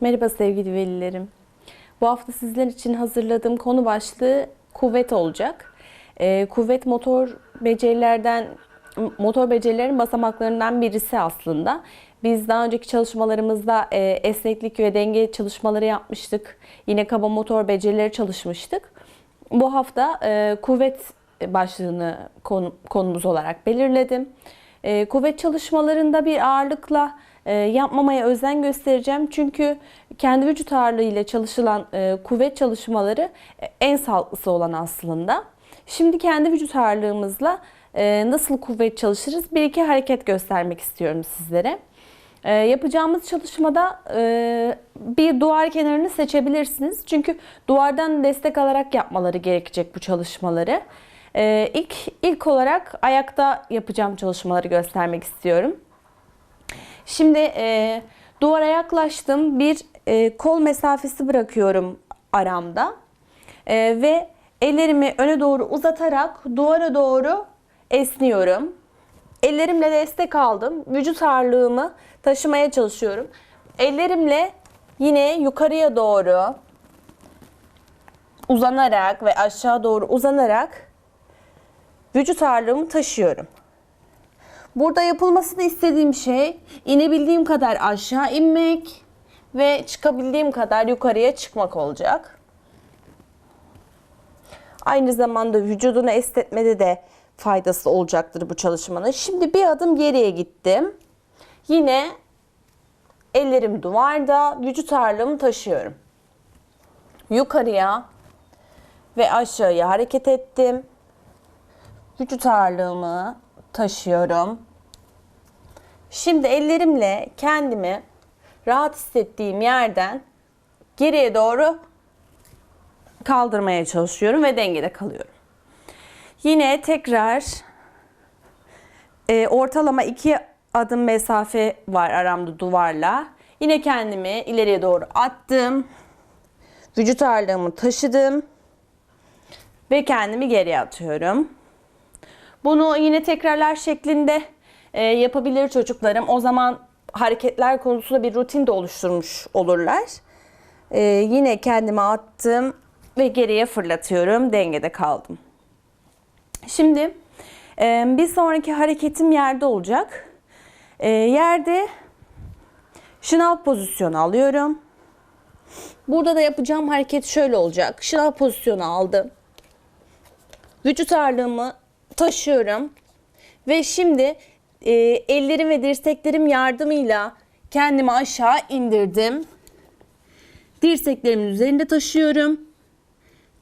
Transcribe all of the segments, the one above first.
Merhaba sevgili velilerim. Bu hafta sizler için hazırladığım konu başlığı kuvvet olacak. Ee, kuvvet motor becerilerden motor becerilerin basamaklarından birisi aslında. Biz daha önceki çalışmalarımızda e, esneklik ve denge çalışmaları yapmıştık. Yine kaba motor becerileri çalışmıştık. Bu hafta e, kuvvet başlığını konu, konumuz olarak belirledim. E, kuvvet çalışmalarında bir ağırlıkla yapmamaya özen göstereceğim. Çünkü kendi vücut ağırlığı ile çalışılan e, kuvvet çalışmaları e, en sağlıklısı olan aslında. Şimdi kendi vücut ağırlığımızla e, nasıl kuvvet çalışırız bir iki hareket göstermek istiyorum sizlere. E, yapacağımız çalışmada e, bir duvar kenarını seçebilirsiniz. Çünkü duvardan destek alarak yapmaları gerekecek bu çalışmaları. E, ilk ilk olarak ayakta yapacağım çalışmaları göstermek istiyorum. Şimdi e, duvara yaklaştım. Bir e, kol mesafesi bırakıyorum aramda. E, ve ellerimi öne doğru uzatarak duvara doğru esniyorum. Ellerimle destek aldım. Vücut ağırlığımı taşımaya çalışıyorum. Ellerimle yine yukarıya doğru uzanarak ve aşağı doğru uzanarak vücut ağırlığımı taşıyorum. Burada yapılmasını istediğim şey inebildiğim kadar aşağı inmek ve çıkabildiğim kadar yukarıya çıkmak olacak. Aynı zamanda vücudunu esnetmede de faydası olacaktır bu çalışmanın. Şimdi bir adım geriye gittim. Yine ellerim duvarda, vücut ağırlığımı taşıyorum. Yukarıya ve aşağıya hareket ettim. Vücut ağırlığımı taşıyorum. Şimdi ellerimle kendimi rahat hissettiğim yerden geriye doğru kaldırmaya çalışıyorum ve dengede kalıyorum. Yine tekrar e, ortalama iki adım mesafe var aramda duvarla. Yine kendimi ileriye doğru attım. Vücut ağırlığımı taşıdım. Ve kendimi geriye atıyorum. Bunu yine tekrarlar şeklinde e, yapabilir çocuklarım. O zaman hareketler konusunda bir rutin de oluşturmuş olurlar. E, yine kendime attım ve geriye fırlatıyorum. Dengede kaldım. Şimdi e, bir sonraki hareketim yerde olacak. E, yerde şınav pozisyonu alıyorum. Burada da yapacağım hareket şöyle olacak. Şınav pozisyonu aldım. Vücut ağırlığımı taşıyorum. Ve şimdi e, ellerim ve dirseklerim yardımıyla kendimi aşağı indirdim. Dirseklerimin üzerinde taşıyorum.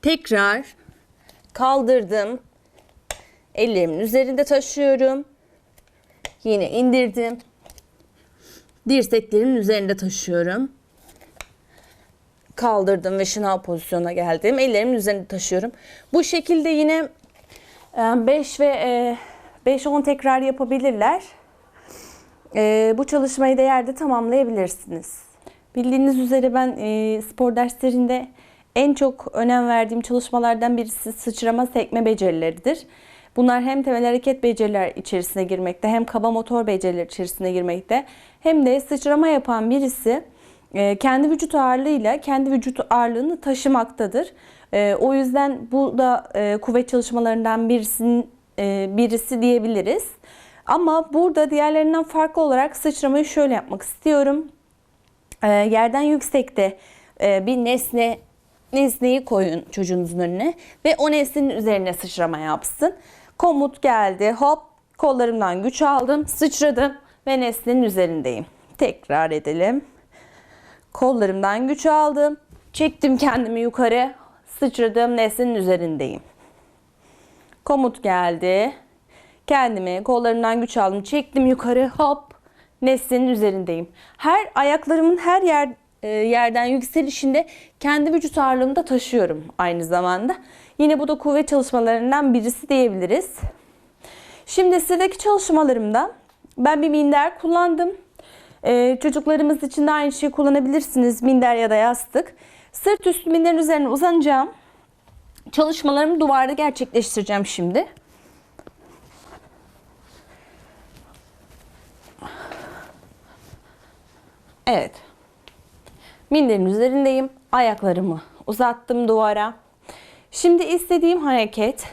Tekrar kaldırdım. Ellerimin üzerinde taşıyorum. Yine indirdim. Dirseklerimin üzerinde taşıyorum. Kaldırdım ve şınav pozisyona geldim. Ellerimin üzerinde taşıyorum. Bu şekilde yine 5 ve 5-10 tekrar yapabilirler. E, Bu çalışmayı da yerde tamamlayabilirsiniz. Bildiğiniz üzere ben e, spor derslerinde en çok önem verdiğim çalışmalardan birisi sıçrama sekme becerileridir. Bunlar hem temel hareket beceriler içerisine girmekte hem kaba motor beceriler içerisine girmekte hem de sıçrama yapan birisi e, kendi vücut ağırlığıyla kendi vücut ağırlığını taşımaktadır. E, o yüzden bu da e, kuvvet çalışmalarından birisinin birisi diyebiliriz. Ama burada diğerlerinden farklı olarak sıçramayı şöyle yapmak istiyorum. Yerden yüksekte bir nesne nesneyi koyun çocuğunuzun önüne ve o nesnenin üzerine sıçrama yapsın. Komut geldi. Hop kollarımdan güç aldım. Sıçradım ve nesnenin üzerindeyim. Tekrar edelim. Kollarımdan güç aldım. Çektim kendimi yukarı. Sıçradım nesnenin üzerindeyim. Komut geldi. Kendimi kollarımdan güç aldım. Çektim yukarı. Hop nesnenin üzerindeyim. Her ayaklarımın her yer e, yerden yükselişinde kendi vücut ağırlığımı da taşıyorum aynı zamanda. Yine bu da kuvvet çalışmalarından birisi diyebiliriz. Şimdi sıradaki çalışmalarımda ben bir minder kullandım. Ee, çocuklarımız için de aynı şeyi kullanabilirsiniz. Minder ya da yastık. Sırt üstü minderin üzerine uzanacağım. Çalışmalarımı duvarda gerçekleştireceğim şimdi. Evet. Minderin üzerindeyim. Ayaklarımı uzattım duvara. Şimdi istediğim hareket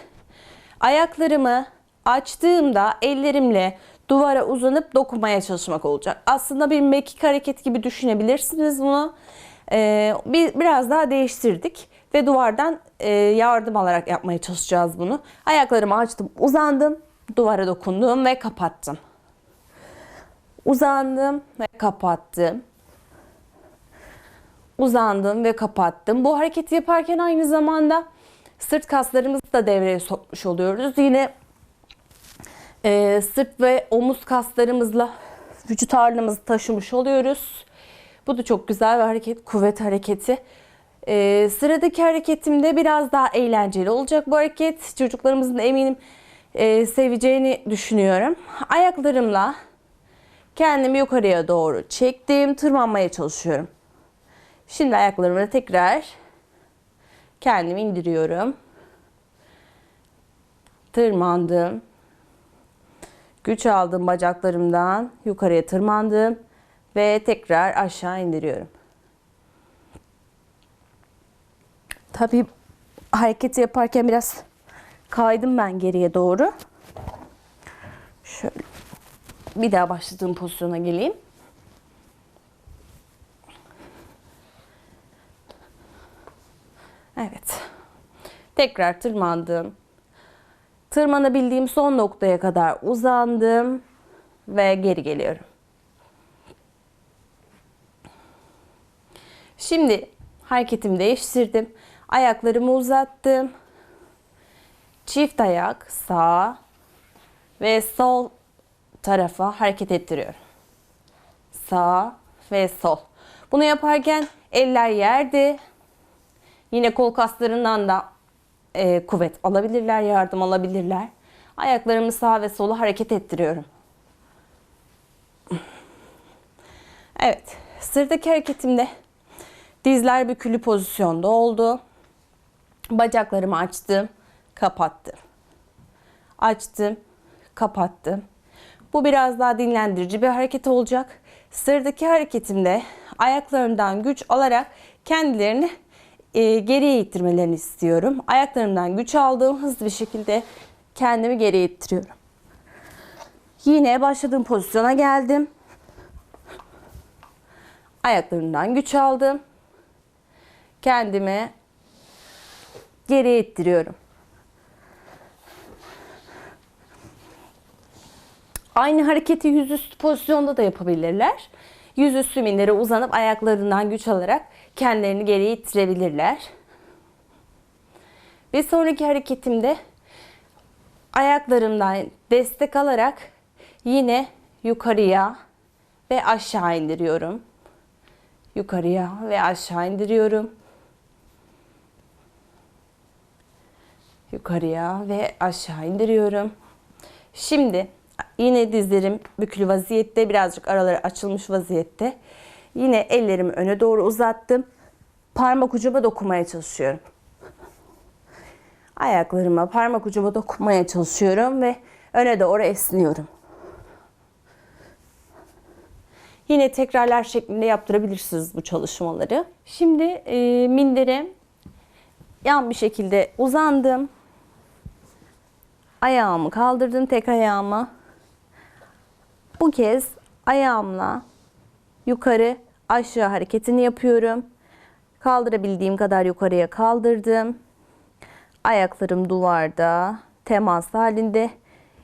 ayaklarımı açtığımda ellerimle duvara uzanıp dokunmaya çalışmak olacak. Aslında bir mekik hareket gibi düşünebilirsiniz bunu. Ee, bir, biraz daha değiştirdik ve duvardan e, yardım alarak yapmaya çalışacağız bunu. Ayaklarımı açtım, uzandım, duvara dokundum ve kapattım. Uzandım ve kapattım. Uzandım ve kapattım. Bu hareketi yaparken aynı zamanda sırt kaslarımızı da devreye sokmuş oluyoruz. Yine e, sırt ve omuz kaslarımızla vücut ağırlığımızı taşımış oluyoruz. Bu da çok güzel bir hareket, kuvvet hareketi. E, sıradaki hareketimde biraz daha eğlenceli olacak bu hareket. Çocuklarımızın da eminim e, seveceğini düşünüyorum. Ayaklarımla kendimi yukarıya doğru çektim, tırmanmaya çalışıyorum. Şimdi ayaklarımla tekrar kendimi indiriyorum. Tırmandım. Güç aldım bacaklarımdan. Yukarıya tırmandım. Ve tekrar aşağı indiriyorum. Tabii hareketi yaparken biraz kaydım ben geriye doğru. Şöyle bir daha başladığım pozisyona geleyim. Evet. Tekrar tırmandım. Tırmanabildiğim son noktaya kadar uzandım ve geri geliyorum. Şimdi hareketimi değiştirdim. Ayaklarımı uzattım. Çift ayak sağ ve sol tarafa hareket ettiriyorum. Sağ ve sol. Bunu yaparken eller yerde. Yine kol kaslarından da e, kuvvet alabilirler, yardım alabilirler. Ayaklarımı sağa ve sola hareket ettiriyorum. Evet, sıradaki hareketimde dizler bükülü pozisyonda oldu. Bacaklarımı açtım, kapattım. Açtım, kapattım. Bu biraz daha dinlendirici bir hareket olacak. Sıradaki hareketimde ayaklarımdan güç alarak kendilerini e, geriye ittirmelerini istiyorum. Ayaklarımdan güç aldığım hızlı bir şekilde kendimi geriye ittiriyorum. Yine başladığım pozisyona geldim. Ayaklarımdan güç aldım. Kendimi geriye ittiriyorum. Aynı hareketi yüzüstü pozisyonda da yapabilirler. Yüzüstü mindere uzanıp ayaklarından güç alarak kendilerini geriye ittirebilirler. Bir sonraki hareketimde ayaklarımdan destek alarak yine yukarıya ve aşağı indiriyorum. Yukarıya ve aşağı indiriyorum. Yukarıya ve aşağı indiriyorum. Şimdi yine dizlerim bükülü vaziyette, birazcık araları açılmış vaziyette. Yine ellerimi öne doğru uzattım. Parmak ucuma dokunmaya çalışıyorum. Ayaklarıma, parmak ucuma dokunmaya çalışıyorum ve öne doğru esniyorum. Yine tekrarlar şeklinde yaptırabilirsiniz bu çalışmaları. Şimdi e, mindere yan bir şekilde uzandım. Ayağımı kaldırdım tek ayağımı. Bu kez ayağımla yukarı aşağı hareketini yapıyorum. Kaldırabildiğim kadar yukarıya kaldırdım. Ayaklarım duvarda temas halinde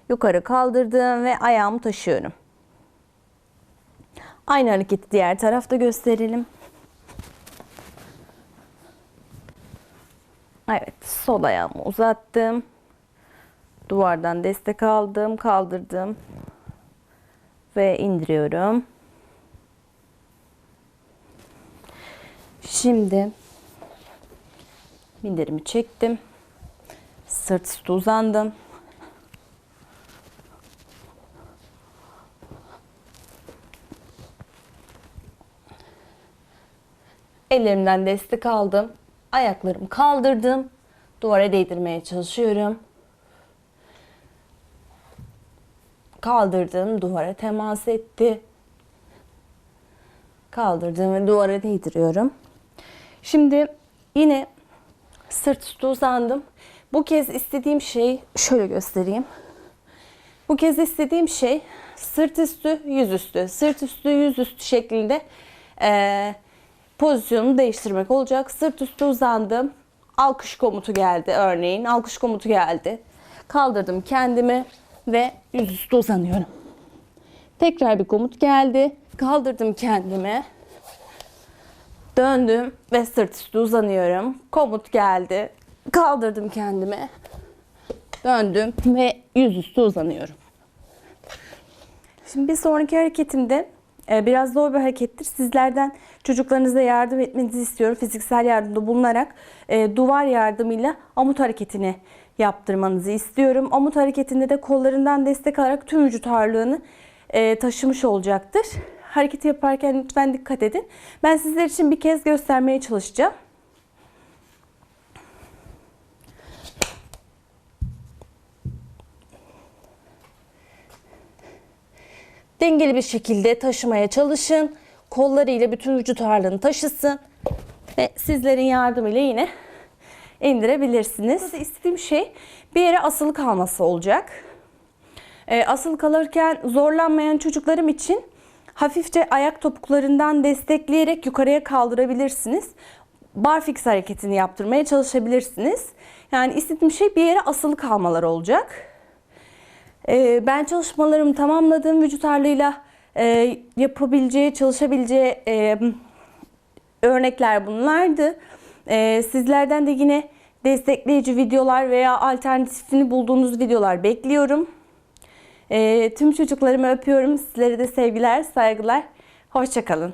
yukarı kaldırdım ve ayağımı taşıyorum. Aynı hareketi diğer tarafta gösterelim. Evet, sol ayağımı uzattım. Duvardan destek aldım, kaldırdım ve indiriyorum. Şimdi minderimi çektim. Sırt üstü uzandım. Ellerimden destek aldım. Ayaklarımı kaldırdım. Duvara değdirmeye çalışıyorum. Kaldırdım, duvara temas etti. Kaldırdım ve duvara değdiriyorum. Şimdi yine sırt üstü uzandım. Bu kez istediğim şey şöyle göstereyim. Bu kez istediğim şey sırt üstü, yüz üstü, sırt üstü, yüz üstü şeklinde eee pozisyonu değiştirmek olacak. Sırt üstü uzandım. Alkış komutu geldi örneğin. Alkış komutu geldi. Kaldırdım kendimi ve yüzüstü uzanıyorum. Tekrar bir komut geldi. Kaldırdım kendimi. Döndüm ve sırt üstü uzanıyorum. Komut geldi. Kaldırdım kendimi. Döndüm ve yüzüstü uzanıyorum. Şimdi bir sonraki hareketimde e, biraz zor bir harekettir. Sizlerden çocuklarınıza yardım etmenizi istiyorum. Fiziksel yardımda bulunarak e, duvar yardımıyla amut hareketini yaptırmanızı istiyorum. Amut hareketinde de kollarından destek alarak tüm vücut ağırlığını e, taşımış olacaktır. Hareketi yaparken lütfen dikkat edin. Ben sizler için bir kez göstermeye çalışacağım. Dengeli bir şekilde taşımaya çalışın. Kollarıyla bütün vücut ağırlığını taşısın. Ve sizlerin yardımıyla yine indirebilirsiniz. Burada istediğim şey bir yere asılı kalması olacak. E, asılı kalırken zorlanmayan çocuklarım için hafifçe ayak topuklarından destekleyerek yukarıya kaldırabilirsiniz. Barfix hareketini yaptırmaya çalışabilirsiniz. Yani istediğim şey bir yere asılı kalmaları olacak. Ee, ben çalışmalarımı tamamladım. Vücut ağırlığıyla e, yapabileceği, çalışabileceği e, örnekler bunlardı. E, sizlerden de yine destekleyici videolar veya alternatifini bulduğunuz videolar bekliyorum. E, tüm çocuklarımı öpüyorum. Sizlere de sevgiler, saygılar. Hoşçakalın.